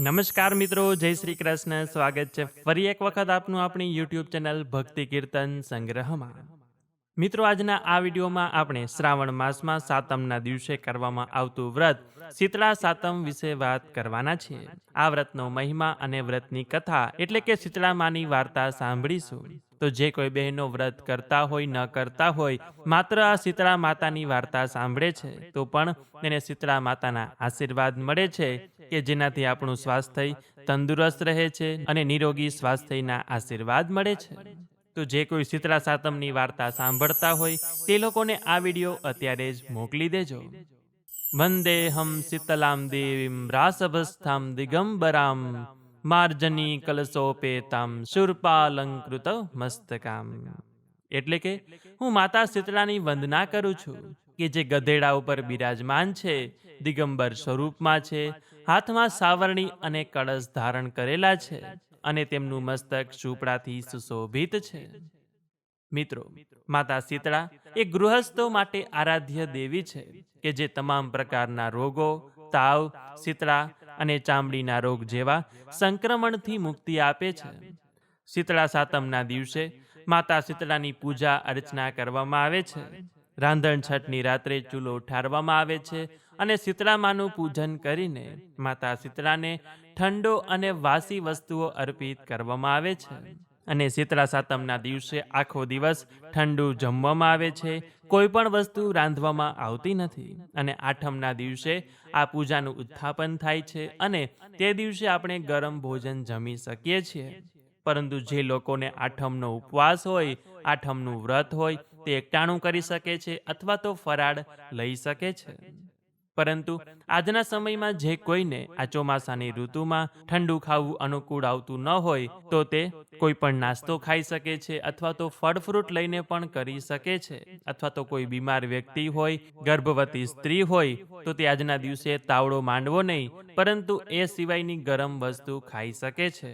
નમસ્કાર મિત્રો, જય શ્રી કૃષ્ણ. સ્વાગત છે ફરી એક વખત આપનું આપણી યુટ્યુબ ચેનલ ભક્તિ કીર્તન સંગ્રહમાં. મિત્રો, આજના આ વિડીયોમાં આપણે શ્રાવણ માસમાં સાતમના દિવસે કરવામાં આવતું વ્રત, શીતળા સાતમ વિશે વાત કરવાના છીએ. આ વ્રતનો મહિમા અને વ્રતની કથા એટલે કે શીતળા માની વાર્તા સાંભળીશું. તો જે કોઈ બહેનો વ્રત કરતા હોય, ન કરતા હોય, માત્ર આ શીતળા માતાની વાર્તા સાંભળે છે, તો પણ તેને શીતળા માતાના આશીર્વાદ મળે છે કે જેનાથી આપણું સ્વાસ્થ્ય તંદુરસ્ત રહે છે અને નિરોગી સ્વાસ્થ્યના આશીર્વાદ મળે છે. તો જે કોઈ શીતળા સાતમની વાર્તા સાંભળતા હોય, તે લોકોને આ વીડિયો અત્યારે જ મોકલી દેજો. વંદે હમ શીતલામ દેવીમ રાસભસ્થામ દિગંબરામ માર્જની કલશોપેતામ શુરપાલંકૃત મસ્તકામ. એટલે કે, હું માતા શીતળાની વંદના કરું છું કે જે ગધેડા ઉપર બિરાજમાન છે, દિગંબર સ્વરૂપમાં છે હાથમાં સાવરણી અને કળશ ધારણ કરેલા છે અને તેમનું મસ્તક ઝૂંપડાથી સુશોભિત છે. મિત્રો, માતા શીતળા એ ગૃહસ્થો માટે આરાધ્ય દેવી છે કે જે તમામ પ્રકારના રોગો, તાવ, શીતળા અને ચામડીના રોગ જેવા સંક્રમણથી મુક્તિ આપે છે. શીતળા સાતમના દિવસે માતા શીતળાની પૂજા અર્ચના કરવામાં આવે છે. રાંધણ છઠની રાત્રે ચૂલો ઠારવામાં આવે છે અને શીતળામાનું પૂજન કરીને માતા શીતળાને ઠંડો અને વાસી વસ્તુઓ અર્પિત કરવામાં આવે છે. અને શીતળા સાતમના દિવસે આખો દિવસ ઠંડુ જમવામાં આવે છે. કોઈ પણ વસ્તુ રાંધવામાં આવતી નથી. અને આઠમના દિવસે આ પૂજાનું ઉત્થાપન થાય છે અને તે દિવસે આપણે ગરમ ભોજન જમી શકીએ છીએ. પરંતુ જે લોકોને આઠમનો ઉપવાસ હોય, આઠમનું વ્રત હોય, તે એકટાણું કરી શકે છે અથવા તો ફરાળ લઈ શકે છે. પરંતુ આજના સમયમાં જે કોઈને આ ચોમાસાની ઋતુમાં ઠંડુ ખાવું અનુકૂળ આવતું ન હોય, તો તે કોઈ પણ નાસ્તો ખાઈ શકે છે અથવા તો ફળ ફ્રૂટ લઈને પણ કરી શકે છે. અથવા તો કોઈ બીમાર વ્યક્તિ હોય, ગર્ભવતી સ્ત્રી હોય, તો તે આજના દિવસે તાવડો માંડવો નહીં, પરંતુ એ સિવાયની ગરમ વસ્તુ ખાઈ શકે છે.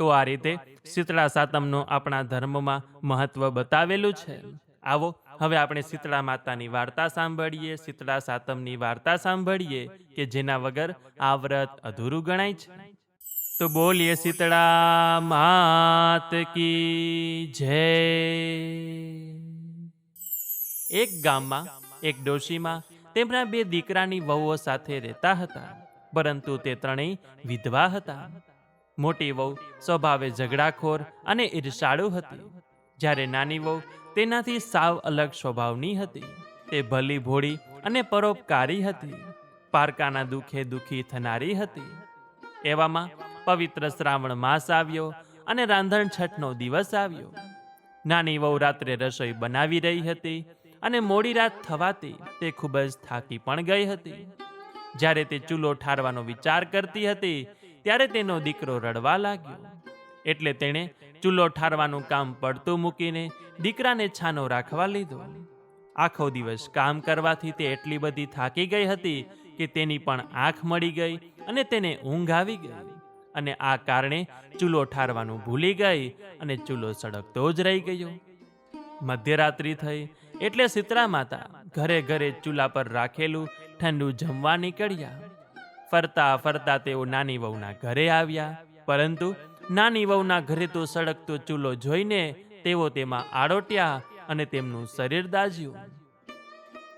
તો આ રીતે શીતળા સાતમનો આપણા ધર્મમાં મહત્વ બતાવેલું છે. આવો હવે આપણે શીતળા માતાની વાર્તા સાંભળીએ, શીતળા સાતમની વાર્તા સાંભળીએ કે જેના વગર આ વ્રત અધૂરું ગણાય છે. તો બોલીએ શીતળા માત કી જય. એક ગામમાં, એક ડોશીમાં તેમના બે દીકરાની વહુઓ સાથે રહેતા હતા, પરંતુ તે ત્રણેય વિધવા હતા. મોટી વહુ સ્વભાવે ઝઘડાખોર અને ઈર્ષાળુ હતી. જ્યારે નાની વહુ તેનાથી સાવ અલગ સ્વભાવની હતી. તે ભલી ભોળી અને પરોપકારી હતી. પારકાના દુખે દુખી થનારી હતી. એવામાં પવિત્ર શ્રાવણ માસ આવ્યો અને રાંધણ છઠનો દિવસ આવ્યો. નાની વહુ રાત્રે રસોઈ બનાવી રહી હતી અને મોડી રાત થવાથી તે ખૂબ જ થાકી પણ ગઈ હતી. જ્યારે તે ચૂલો ઠારવાનો વિચાર કરતી હતી, ત્યારે તેનો દીકરો રડવા લાગ્યો. એટલે તેણે ચૂલો ઠારવાનું કામ પડતું મૂકીને દીકરાને છાનો રાખવા લીધો. આખો દિવસ કામ કરવાથી તે એટલી બધી થાકી ગઈ હતી કે તેની પણ આંખ મળી ગઈ અને તેને ઊંઘ આવી ગઈ. અને આ કારણે ચૂલો ઠારવાનું ભૂલી ગઈ અને ચૂલો સળગતો જ રહી ગયો. મધ્યરાત્રિ થઈ એટલે શીતળા માતા ઘરે ઘરે ચૂલા પર રાખેલું ઠંડુ જમવા નીકળ્યા. ફરતા ફરતા તેઓ નાની વહુના ઘરે આવ્યા, પરંતુ નાની વહુના ઘરે તો સળગતો ચૂલો જોઈને તેઓ તેમાં આડોટ્યા અને તેમનું શરીર દાઝ્યું.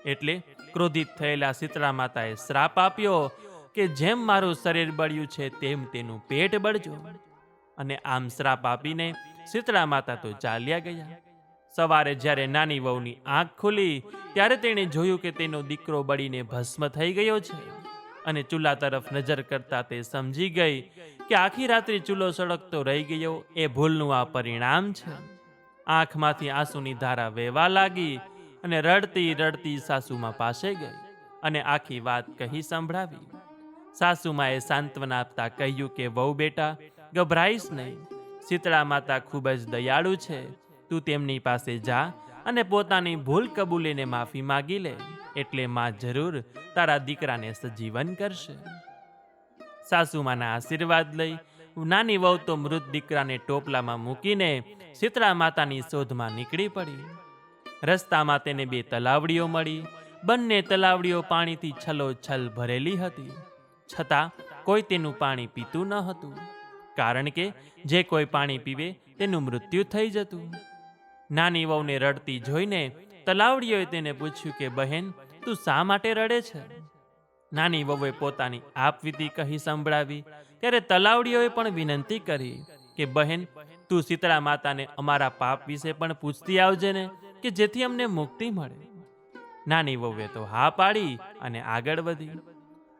એટલે ક્રોધિત થયેલા શીતળા માતાએ શ્રાપ આપ્યો કે જેમ મારું શરીર બળ્યું છે તેમ તેનું પેટ બળજો. અને આમ શ્રાપ આપીને શીતળા માતા તો ચાલ્યા ગયા. સવારે જ્યારે નાની વહુની આંખ ખુલી, ત્યારે તેણે જોયું કે તેનો દીકરો બળીને ભસ્મ થઈ ગયો છે. અને ચૂલા તરફ નજર કરતા તે સમજી ગઈ કે આખી રાત્રિ ચૂલો સળગતો રહી ગયો. એ ભૂલનું આ પરિણામ છે. આંખમાંથી આંસુની ધારા વહેવા લાગી અને રડતી રડતી સાસુમાં પાસે ગઈ અને આખી વાત કહી સંભળાવી. સાસુમાએ સાંત્વના આપતા કહ્યું કે, વહુ બેટા, ગભરાઈશ નહીં. શીતળા માતા ખૂબ જ દયાળુ છે. તું તેમની પાસે જા અને પોતાની ભૂલ કબૂલીને માફી માગી લે. એટલે માં જરૂર તારા દીકરાને સજીવન કરશે. સાસુમાના આશીર્વાદ લઈ નાની વહુ તો મૃત દીકરાને ટોપલામાં મૂકીને શીતળા માતાની શોધમાં નીકળી પડી. રસ્તામાં તેને બે તલાવડીઓ મળી. બંને તલાવડીઓ પાણીથી છલોછલ ભરેલી હતી. છતાં કોઈ તેનું પાણી પીતું ન હતું. કારણ કે જે કોઈ પાણી પીવે તેનું મૃત્યુ થઈ જતું. નાની વહુને રડતી જોઈને તલાવડીઓએ તેને પૂછ્યું કે, બહેન, તું શા માટે રડે છે? નાની વહુએ પોતાની આપવીતી કહી સંભળાવી. ત્યારે તલાવડીઓએ પણ વિનંતી કરી કે, બહેન, તું શીતળા માતાને અમારા પાપ વિશે પણ પૂછતી આવજે ને, કે જેથી અમને મુક્તિ મળે. નાની વહુએ તો હા પાડી અને આગળ વધી.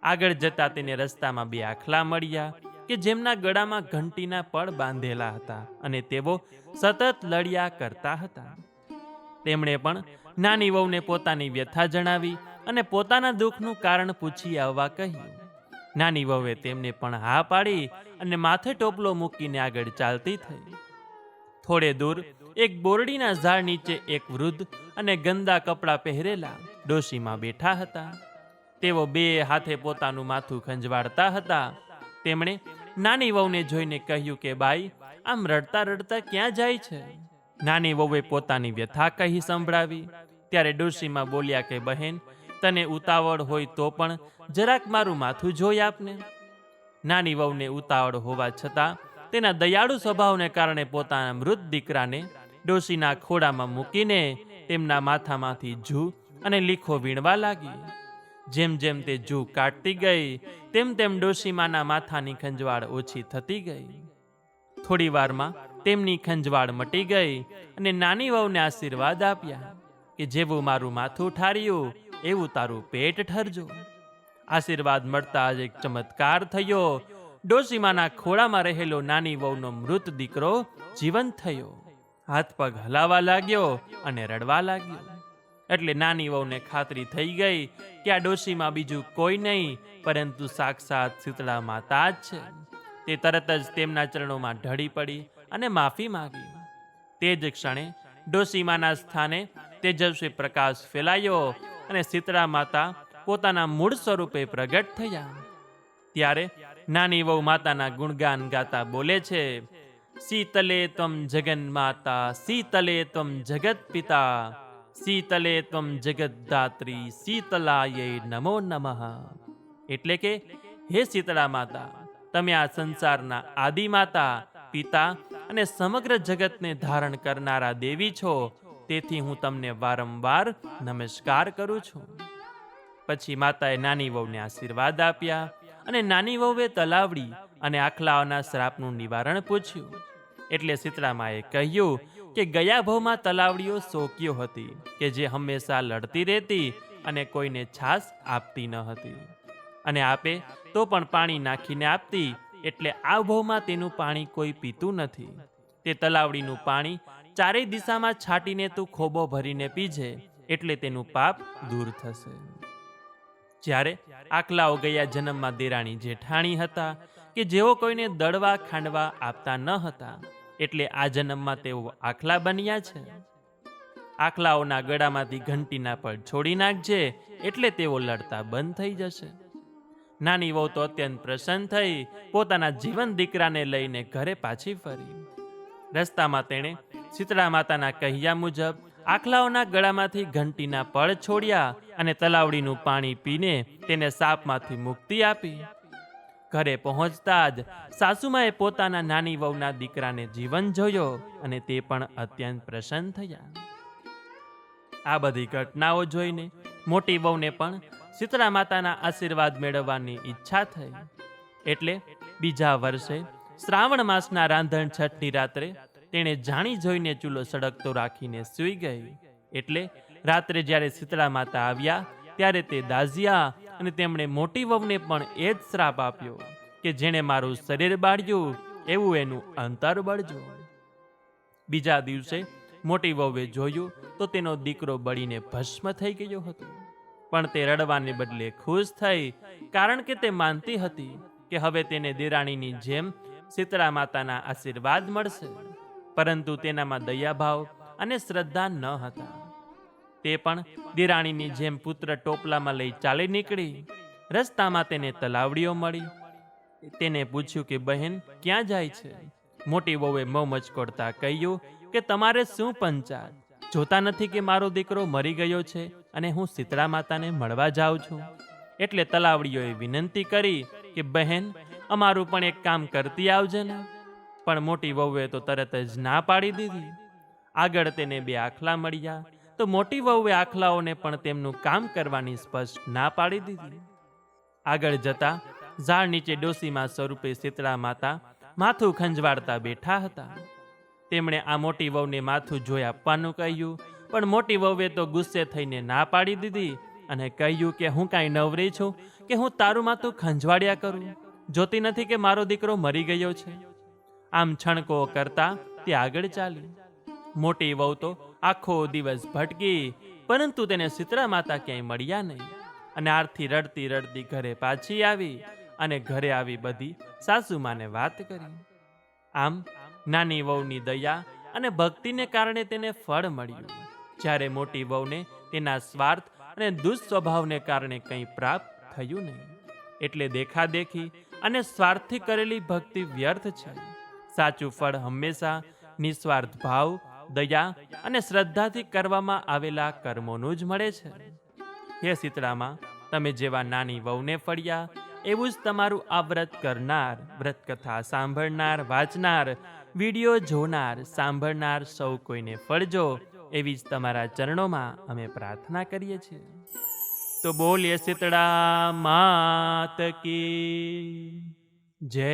આગળ જતા તેને રસ્તામાં બે આખલા મળ્યા કે જેમના ગળામાં ઘંટીના પળ બાંધેલા હતા અને તેઓ સતત લડ્યા કરતા હતા. તેમણે પણ નાની વહુને પોતાની વ્યથા જણાવી અને પોતાના દુઃખનું કારણ પૂછી આવવા કહ્યું. નાની વહુએ તેમને પણ હા પાડી અને માથે ટોપલો મૂકીને આગળ ચાલતી થઈ. થોડે દૂર એક બોરડીના ઝાડ નીચે એક વૃદ્ધ અને ગંદા કપડાં પહેરેલા ડોશીમાં બેઠા હતા. તેઓ બે હાથે પોતાનું માથું ખંજવાડતા હતા. તેમણે નાની વહુને જોઈને કહ્યું કે, બાઈ, આમ રડતા રડતા ક્યાં જાય છે? નાની વહુએ પોતાની વ્યથા કહી સંભળાવી. ત્યારે ડોશીમાં બોલ્યા કે, બહેન, તને ઉતાવળ હોય તો પણ જરાક મારું માથું જોઈ આપને. નાની વહુને ઉતાવળ હોવા છતાં તેના દયાળુ સ્વભાવને કારણે પોતાના મૃત દીકરાને ડોશીના ખોડામાં મૂકીને તેમના માથામાંથી જૂ અને લીખો વીણવા લાગી. જેમ જેમ તે જૂ કાટતી ગઈ, તેમ તેમ ડોશીમાના માથાની ખંજવાળ ઓછી થતી ગઈ. થોડી વારમાં તેમની ખંજવાળ મટી ગઈ અને નાની વહુને આશીર્વાદ આપ્યા કે જેવું મારું માથું ઠાર્યું, એવું તારું પેટ ઠરજો. આશીર્વાદ મળતા જ એક ચમત્કાર થયો. ડોશીમાના ખોળામાં રહેલો નાની વહુનો મૃત દીકરો જીવંત થયો. હાથ પગ હલાવા લાગ્યો અને રડવા લાગ્યો. એટલે નાની વહુને ખાતરી થઈ ગઈ કે આ ડોશીમાં બીજું કોઈ નહીં, પરંતુ સાક્ષાત શીતળા માતા જ છે. તે તરત જ તેમના ચરણોમાં ઢળી પડી અને માફી માંગી. તે જ ક્ષણે ડોસીમાના સ્થાને તેજસ્વી પ્રકાશ ફેલાયો અને શીતળા માતા પોતાના મૂળ સ્વરૂપે પ્રગટ થયા. ત્યારે નાની વહુ માતાના ગુણગાન ગાતા બોલે છે, શીતલે ત્વમ જગન માતા, શીતલે ત્વમ જગત પિતા, શીતલે ત્વમ જગતદાત્રી શીતલાય નમો નમઃ. એટલે કે, હે શીતળા માતા, તમે આ સંસારના આદિ માતા, પિતા અને સમગ્ર જગતને ધારણ કરનારા દેવી છો. તેથી હું તમને વારંવાર નમસ્કાર કરું છું. પછી માતાએ નાની વહુને આશીર્વાદ આપ્યા અને નાની વહુએ તલાવડી અને આખલાઓના શ્રાપનું નિવારણ પૂછ્યું. એટલે શીતળામાએ કહ્યું કે ગયા ભવમાં તલાવડીઓ શોક્યો હતી કે જે હંમેશા લડતી રહેતી અને કોઈને છાસ આપતી ન હતી. અને આપે તો પણ પાણી નાખીને આપતી એટલે આ ભવમાં તેનું પાણી કોઈ પીતું નથી. તે તલાવડીનું પાણી ચારેય દિશામાં છાંટીને તું ખોબો ભરીને પીજે, એટલે તેનું પાપ દૂર થશે. જ્યારે આકલાઓ ગયા જન્મમાં દેરાણી જેઠાણી હતા, કે જેઓ કોઈને દળવા ખાંડવા આપતા ન હતા, એટલે આ જન્મમાં તેઓ આખલા બન્યા છે. આખલાઓના ગળામાંથી ઘંટીના પડ છોડી નાખજે, એટલે તેઓ લડતા બંધ થઈ જશે. નાની વહુ તો અત્યંત પ્રસન્ન થઈ, પોતાના જીવન દીકરાને લઈને ઘરે પાછી ફરી. રસ્તામાં તેણે શીતળા માતાના કહ્યા મુજબ આખલાઓના ગળામાંથી ઘંટીના પળ છોડ્યા અને તલાવડીનું પાણી પીને તેને સાપમાંથી મુક્તિ આપી. ઘરે પહોંચતા જ સાસુમાએ પોતાના નાની વહુના દીકરાને જીવન જોયો અને તે પણ અત્યંત પ્રસન્ન થયા. આ બધી ઘટનાઓ જોઈને મોટી વહુને પણ શીતળા માતાના આશીર્વાદ મેળવવાની ઈચ્છા થઈ. એટલે બીજા વર્ષે શ્રાવણ માસના રાંધણ છઠની રાત્રે તેણે જાણી જોઈને ચૂલો સળગતો રાખીને સૂઈ ગઈ. એટલે રાત્રે જ્યારે શીતળા માતા આવ્યા, ત્યારે તે દાઝિયા અને તેમણે મોટી વહુને પણ એ જ શ્રાપ આપ્યો કે જેણે મારું શરીર બાળ્યું, એવું એનું અંતર બળજો. બીજા દિવસે મોટી વહુએ જોયું તો તેનો દીકરો બળીને ભસ્મ થઈ ગયો હતો. પણ તે રડવાને બદલે ખુશ થઈ, કારણ કે તે માનતી હતી કે હવે તેને દેરાણીની જેમ શીતળા માતાના આશીર્વાદ મળશે. પરંતુ તેનામાં દયાભાવ અને શ્રદ્ધા ન હતા. તે પણ દિરાણીની જેમ પુત્ર ટોપલામાં લઈ ચાલી નીકળી. રસ્તામાં તેને તલાવડીઓ મળી. તેને પૂછ્યું કે, બહેન, ક્યાં જાય છે? મોટી વહુએ મોં મચકોડતા કહ્યું કે, તમારે શું પંચાત? જોતા નથી કે મારો દીકરો મરી ગયો છે? અને હું શીતળા માતાને મળવા જાઉં છું. એટલે તલાવડીઓએ વિનંતી કરી કે, બહેન, અમારું પણ એક કામ કરતી આવજે ને. પણ મોટી વહુએ તો તરત જ ના પાડી દીધી. આગળ તેને બે આખલા મળ્યા. તો મોટી વહુએ આખલાઓને પણ તેમનું કામ કરવાની સ્પષ્ટ ના પાડી દીધી. આગળ જતા ઝાડ નીચે ડોસીમાં સ્વરૂપે શીતળા માતા માથું ખંજવાડતા બેઠા હતા. તેમણે આ મોટી વહુને માથું જોઈ આપવાનું કહ્યું પણ મોટી વહુએ તો ગુસ્સે થઈને ના પાડી દીધી અને કહ્યું કે હું કાંઈ નવરી છું, કે હું તારું માથું ખંજવાળ્યા કરું. જોતી નથી કે મારો દીકરો મરી ગયો છે. આમ છણકો કરતા તે આગળ ચાલી મોટી વહુ તો આખો દિવસ ભટકી, પરંતુ તેને શીતળા માતા ક્યાંય મળ્યા નહીં. અને આરથી રડતી રડતી ઘરે પાછી આવી અને ઘરે આવી બધી સાસુમાને વાત કરી. આમ નાની વહુની દયા અને ભક્તિને કારણે તેને ફળ મળ્યું. જ્યારે મોટી વહુને તેના સ્વાર્થ અને દુઃસ્વભાવને કારણે કંઈ પ્રાપ્ત થયું નહીં. એટલે દેખાદેખી અને સ્વાર્થથી કરેલી ભક્તિ વ્યર્થ છે. સાચું ફળ હંમેશા નિસ્વાર્થ ભાવ, દયા અને શ્રદ્ધાથી કરવામાં આવેલા કર્મોનું જ મળે છે. હે શીતળામાં, તમે જેવા નાની વહુને ફળ્યા, એવું જ તમારું આ વ્રત કરનાર વ્રત કથા સાંભળનાર, વાંચનાર, વીડિયો જોનાર, સાંભળનાર સૌ કોઈને ફળજો. એવી જ તમારા ચરણોમાં અમે પ્રાર્થના કરીએ છીએ. તો બોલીએ શીતળા માત કી જય.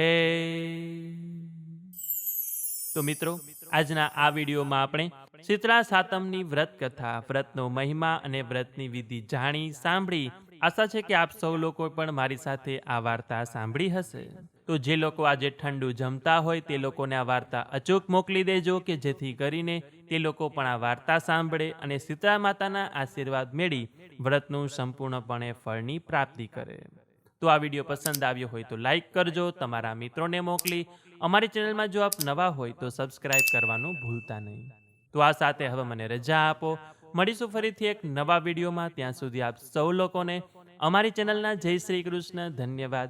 તો મિત્રો, આજના આ વિડીયોમાં આપણે શીતળા સાતમની વ્રત કથા વ્રતનો મહિમા અને વ્રતની વિધિ જાણી સાંભળી. આશા છે કે આપ સૌ લોકો પણ મારી સાથે આ વાર્તા સાંભળી હશે. તો જે લોકો આજે ઠંડુ જમતા હોય તે લોકોને આ વાર્તા અચૂક મોકલી દેજો કે જેથી કરીને તે લોકો પણ આ વાર્તા સાંભળે અને સીતા માતાના આશીર્વાદ મેળવી વ્રતનું સંપૂર્ણપણે ફળની પ્રાપ્તિ કરે. તો આ વીડિયો પસંદ આવ્યો હોય તો લાઈક કરજો, તમારા મિત્રોને મોકલી. અમારી ચેનલમાં જો આપ નવા હોય તો સબસ્ક્રાઇબ કરવાનું ભૂલતા નહીં. તો આ સાથે હવે મને રજા આપો. મળીશું ફરીથી એક નવા વિડીયોમાં. ત્યાં સુધી આપ સૌ લોકોને અમારી ચેનલના જય શ્રી કૃષ્ણ. ધન્યવાદ.